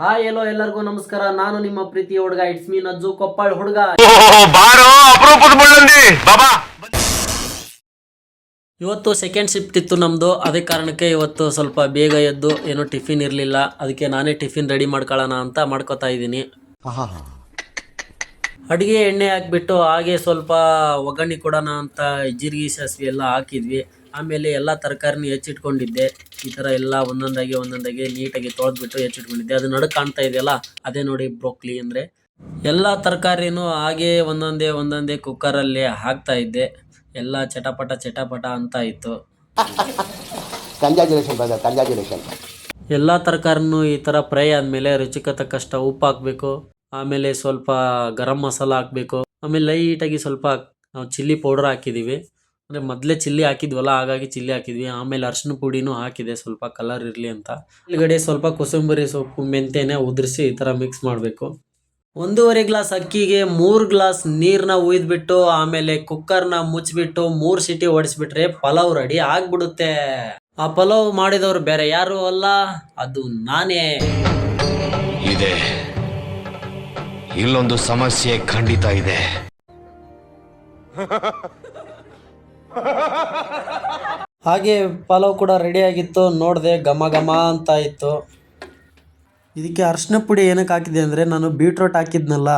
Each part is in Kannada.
ಹಾಯ್ ಎಲ್ಲೋ ಎಲ್ಲರಿಗೂ ನಮಸ್ಕಾರ. ನಾನು ನಿಮ್ಮ ಪ್ರೀತಿಯ ಹುಡುಗ. ಇಟ್ಸ್ ಮೀ ನಜ್ಜು ಕೊಪ್ಪಳ್ ಹುಡುಗ. ಇವತ್ತು ಸೆಕೆಂಡ್ ಶಿಫ್ಟ್ ಇತ್ತು ನಮ್ಮದು ಅದೇ ಕಾರಣಕ್ಕೆ ಇವತ್ತು ಸ್ವಲ್ಪ ಬೇಗ ಎದ್ದು ಏನೋ ಟಿಫಿನ್ ಇರಲಿಲ್ಲ. ಅದಕ್ಕೆ ನಾನೇ ಟಿಫಿನ್ ರೆಡಿ ಮಾಡ್ಕೊಳ್ಳೋಣ ಅಂತ ಮಾಡ್ಕೋತಾ ಇದ್ದೀನಿ. ಅಡುಗೆ ಎಣ್ಣೆ ಹಾಕ್ಬಿಟ್ಟು ಹಾಗೆ ಸ್ವಲ್ಪ ಒಗ್ಗರಣೆ ಕೊಡೋಣ ಅಂತ ಜೀರಿಗೆ ಸಾಸಿವೆ ಎಲ್ಲ ಹಾಕಿದ್ವಿ. ಆಮೇಲೆ ಎಲ್ಲ ತರಕಾರಿನ ಹೆಚ್ಚಿಟ್ಕೊಂಡಿದ್ದೆ. ಈ ಥರ ಎಲ್ಲ ಒಂದೊಂದಾಗಿ ಒಂದೊಂದಾಗಿ ನೀಟಾಗಿ ತೊಳೆದ್ಬಿಟ್ಟು ಹೆಚ್ಚಿಟ್ಕೊಂಡಿದ್ದೆ. ಅದು ನಡುಕ್ ಕಾಣ್ತಾ ಇದೆಯಲ್ಲ ಅದೇ ನೋಡಿ ಬ್ರೋಕ್ಲಿ ಅಂದರೆ. ಎಲ್ಲ ತರಕಾರಿನೂ ಹಾಗೆ ಒಂದೊಂದೇ ಒಂದೊಂದೇ ಕುಕ್ಕರಲ್ಲಿ ಹಾಕ್ತಾ ಇದ್ದೆ. ಎಲ್ಲ ಚಟಪಟ ಚಟಪಟ ಅಂತ ಇತ್ತು. ಎಲ್ಲ ತರಕಾರಿನೂ ಈ ಥರ ಫ್ರೈ ಆದಮೇಲೆ ರುಚಿಗೆ ತಕ್ಕಷ್ಟು ಉಪ್ಪು ಹಾಕಬೇಕು. ಆಮೇಲೆ ಸ್ವಲ್ಪ ಗರಂ ಮಸಾಲ ಹಾಕಬೇಕು. ಆಮೇಲೆ ಲೈಟಾಗಿ ಸ್ವಲ್ಪ ನಾವು ಚಿಲ್ಲಿ ಪೌಡರ್ ಹಾಕಿದ್ದೀವಿ. ಅಂದರೆ ಮೊದಲೇ ಚಿಲ್ಲಿ ಹಾಕಿದ್ವಲ್ಲ, ಹಾಗಾಗಿ ಚಿಲ್ಲಿ ಹಾಕಿದ್ವಿ. ಆಮೇಲೆ ಅರ್ಶಿನ ಪುಡಿನೂ ಹಾಕಿದೆ, ಸ್ವಲ್ಪ ಕಲರ್ ಇರಲಿ ಅಂತ. ಒಳಗಡೆ ಸ್ವಲ್ಪ ಕೊಸಂಬರಿ ಸೊಪ್ಪು, ಮೆಂತೆನೆ ಉದುರಿಸಿ ಈ ಥರ ಮಿಕ್ಸ್ ಮಾಡಬೇಕು. ಒಂದೂವರೆ ಗ್ಲಾಸ್ ಅಕ್ಕಿಗೆ ಮೂರು ಗ್ಲಾಸ್ ನೀರನ್ನ ಉಯ್ದುಬಿಟ್ಟು, ಆಮೇಲೆ ಕುಕ್ಕರ್ನ ಮುಚ್ಚಿಬಿಟ್ಟು, ಮೂರು ಸಿಟಿ ಹೊಡೆಸ್ಬಿಟ್ರೆ ಪಲಾವ್ ರೆಡಿ ಆಗ್ಬಿಡುತ್ತೆ. ಆ ಪಲಾವ್ ಮಾಡಿದವರು ಬೇರೆ ಯಾರು ಅಲ್ಲ, ಅದು ನಾನೇ. ಇದೆ. ಇಲ್ಲೊಂದು ಸಮಸ್ಯೆ ಖಂಡಿತ ಇದೆ. ಹಾಗೆ ಪಲಾವ್ ಕೂಡ ರೆಡಿ ಆಗಿತ್ತು. ನೋಡಿದೆ ಘಮ ಘಮ ಅಂತ ಇತ್ತು. ಇದಕ್ಕೆ ಅರ್ಶಿನ ಪುಡಿ ಏನಕ್ಕೆ ಹಾಕಿದೆ ಅಂದರೆ ನಾನು ಬೀಟ್ರೋಟ್ ಹಾಕಿದ್ನಲ್ಲ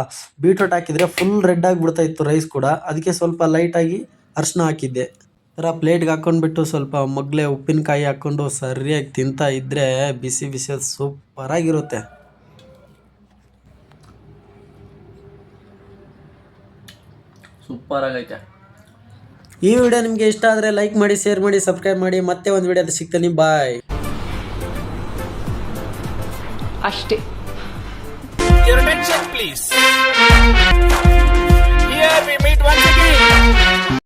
ಬೀಟ್ರೋಟ್ ಹಾಕಿದರೆ ಫುಲ್ ರೆಡ್ ಆಗಿಬಿಡ್ತಾ ಇತ್ತು ರೈಸ್ ಕೂಡ. ಅದಕ್ಕೆ ಸ್ವಲ್ಪ ಲೈಟಾಗಿ ಅರ್ಶಿನ ಹಾಕಿದ್ದೆ. ಥರ ಪ್ಲೇಟ್ಗೆ ಹಾಕೊಂಡ್ಬಿಟ್ಟು ಸ್ವಲ್ಪ ಮಗ್ಲೆ ಉಪ್ಪಿನಕಾಯಿ ಹಾಕ್ಕೊಂಡು ಸರಿಯಾಗಿ ತಿಂತಾ ಇದ್ದರೆ ಬಿಸಿ ಬಿಸಿ ಸೂಪರಾಗಿರುತ್ತೆ ಸೂಪರ್ ಆಗೈತೆ. ಈ ವಿಡಿಯೋ ನಿಮಗೆ ಇಷ್ಟ ಆದರೆ ಲೈಕ್ ಮಾಡಿ ಶೇರ್ ಮಾಡಿ ಸಬ್ಸ್ಕ್ರೈಬ್ ಮಾಡಿ. ಮತ್ತೆ ಒಂದು ವಿಡಿಯೋದ ಸಿಗ್ತೀನಿ. ಬಾಯ್ ಅಷ್ಟೇ. ಪ್ಲೀಸ್.